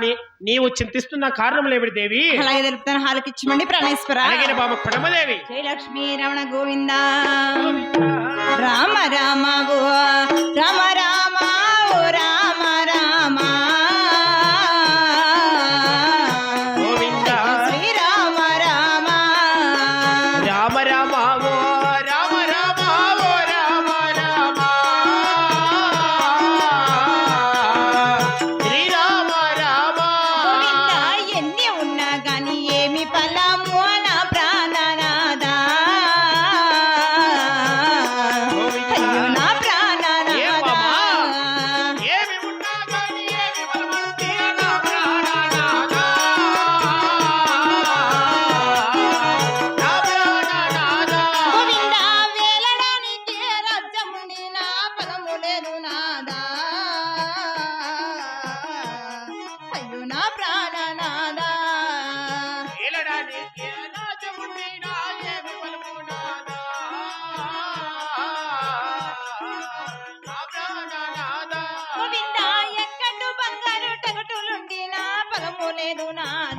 అని నీవు చింతిస్తున్న కారణం లేవిడి దేవి? అలాగే తెలుపుతాను హాలకిచ్చమండి ప్రాణేశ్వర అలాగే బాబు కొడమదేవి జై లక్ష్మీ రమణ గోవింద. రామ రామ ఓ రామ రామ ఓ రామ రామ. గోవింద. శ్రీరామ రామ. రామ రామ ఓ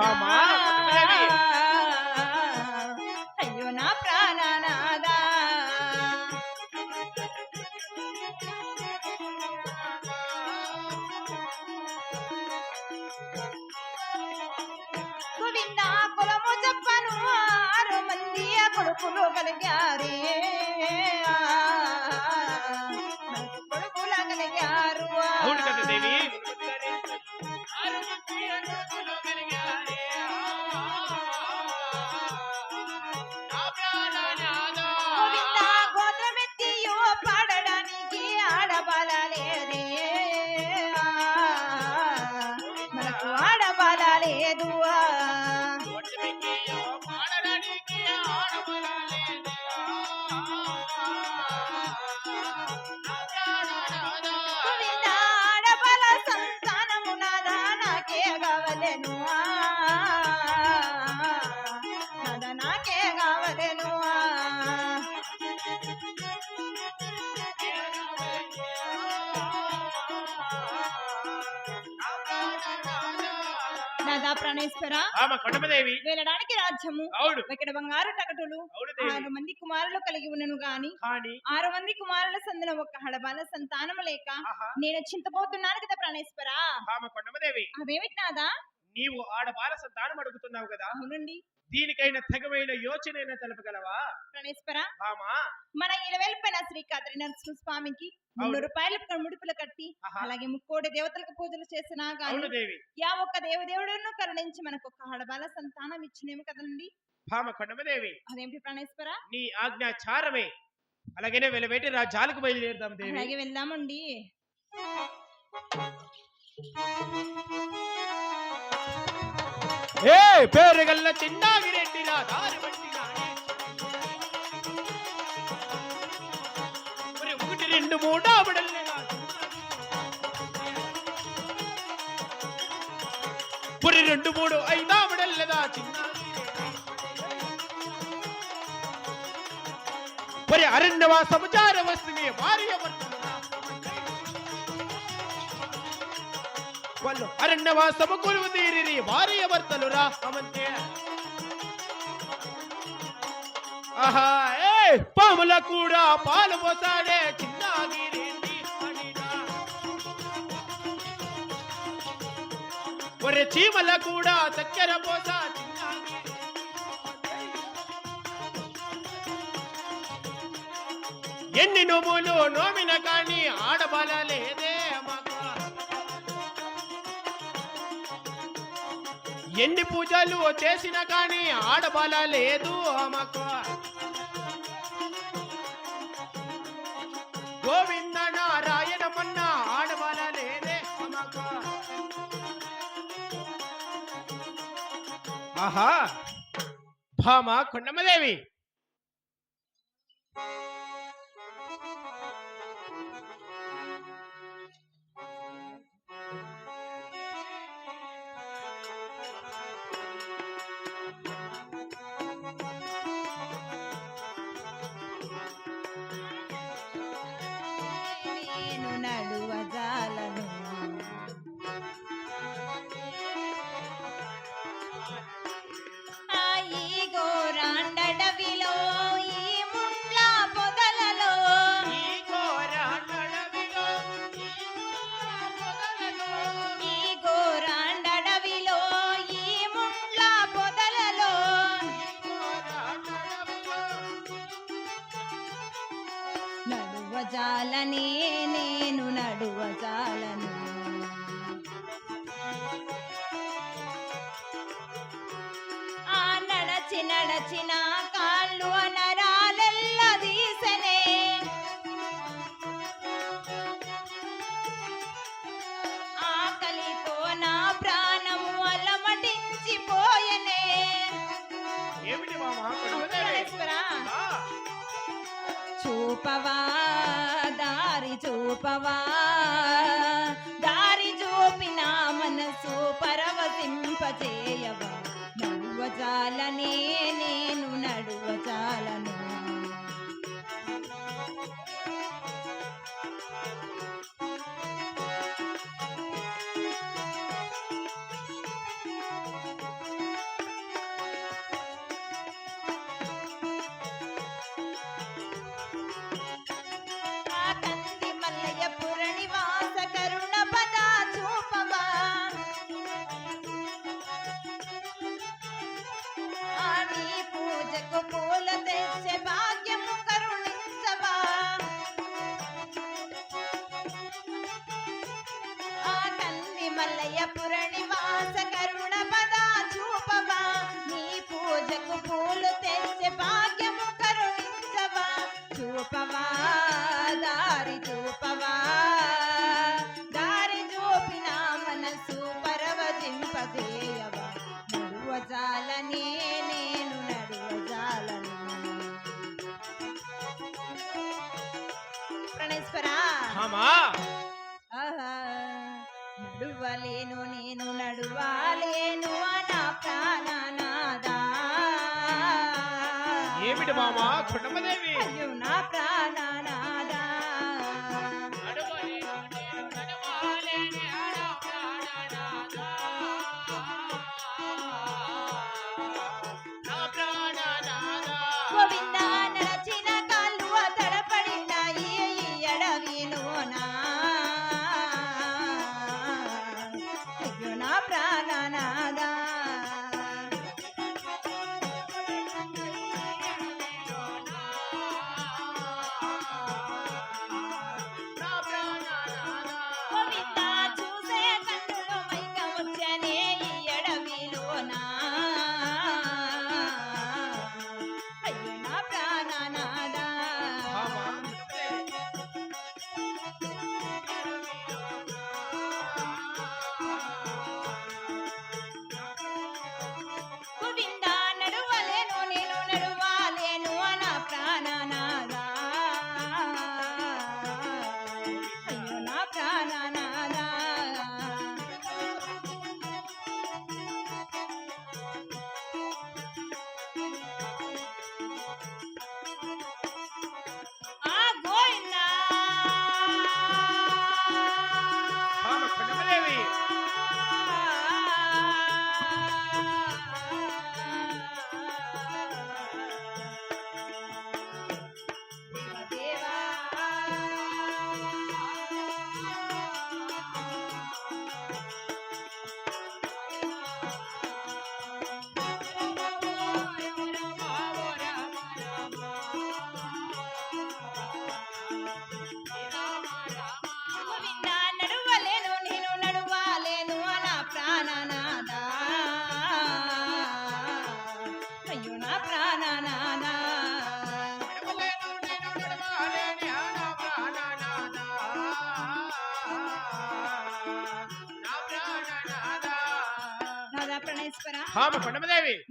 నాదా లేదు ఆ నాదా ప్రాణేశ్వర? కొండమదేవి. వెళ్ళడానికి రాజ్యము. ఇక్కడ బంగారు టగటులు. ఆరు మంది కుమారులు కలిగి ఉన్నను గాని ఆరు మంది కుమారుల సందున ఒక్క హడబాల సంతానము లేక నేను చింతపోతున్నాను కదా ప్రాణేశ్వర? కొండమదేవి. అదేమిటి నాదా? నీవు ఆడబాల సంతానం అడుగుతున్నావు కదా? అవునండి. దీనికైన తగమైన యోచనైనా తెలపగలవా? ప్రాణేశ్వర ఆమా మన ఇలవెల్పైన శ్రీ కాద్రి నరసింహ స్వామికి మున్నూరు రూపాయలు ముడుపులు కట్టి. అలాగే ముక్కోటి దేవతలకు పూజలు చేసినా గాని యా ఒక్క దేవదేవుడును కరుణించి మనకు ఒక హడబాల సంతానం ఇచ్చినేమి కదండి? భామ కొండమదేవి అదేమిటి ప్రాణేశ్వర? నీ ఆజ్ఞాచారమే. అలాగనే వెలవేటి రాజ్యాలకు బయలుదేరుదాం దేవి. అలాగే వెళ్దామండి. ఏ పేరు గల్ల చిన్నాగిరెడ్డి నా దారి బట్టి నాని. ఒరే, ఒకటి రెండు మూడు ఆవిడల్లే నా పురి రెండు మూడు ఐదు ఆవిడల్లదా చిన్న మరి అరణ్యవా సముచార వాళ్ళు అరణ్యవాసము కొలువు తీరిరి భార్య భర్తలురా అమంతే ఆహా ఏ పాముల కూడా పాలు పోసాడే అడిగా. ఒరే చీమల కూడా చక్కెర పోసా ఎన్ని నోములు నోమిన కానీ ఆడబల ఎన్ని పూజలు చేసిన కానీ ఆడబల లేదు ఆమెకు. గోవింద నారాయణమన్న ఆడబల లేదే ఆమెకు. ఆహా. భామ కొండమదేవి దారిలోనే నేను నడువజాలను ఆ నడచి నడచిన కాళ్ళు తీసనే. ఆకలితో నా చూపవా కృపవా దారి చూపిన మనసు పరవశింపజేయవా? నవ్వజాలనే ఏమిటి మామా? కొడమదేవి. నా ప్రా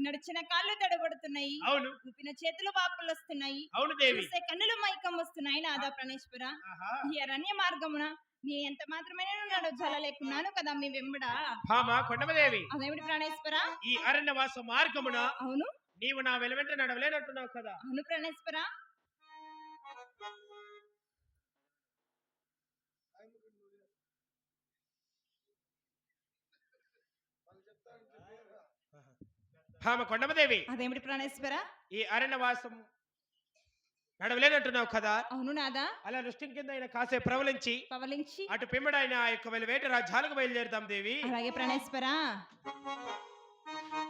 నడిచిన కాళ్ళు తడబడుతున్నాయి అవును. ఊపిన చేతులు వాపులు వస్తున్నాయి అవును దేవి. కన్నులు మైకం వస్తున్నాయి నాదా ప్రణేశ్వర. ఈ అరణ్య మార్గమున నీ ఎంత మాత్రమే నడు లేకున్నాను కదా మీ వెంబడ. భామ కొండమదేవి. అదేమిటి ప్రాణేశ్వర? ఈ అరణ్యవాస మార్గమున అవును. నీవు నా వెలువెంట నడవలేనట్టున్నావు కదా. అవును ప్రాణేశ్వర. భామ కొండమదేవి. అదేమిటి ప్రాణేశ్వర? ఈ అరణ్యవాసం నడవలేనట్టున్నావు కదా? అవును నాదా. అలా నృష్టిం కింద ఆయన కాసే ప్రవలించి పవలించి అటు పిమ్మడైన ఆ యొక్క వెలువేట రాజ్యాలకు బయలుదేరుతాం దేవి. అలాగే ప్రాణేశ్వర.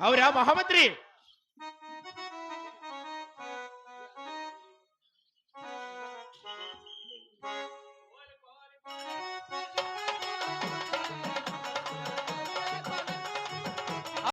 అవురా మహామంత్రి!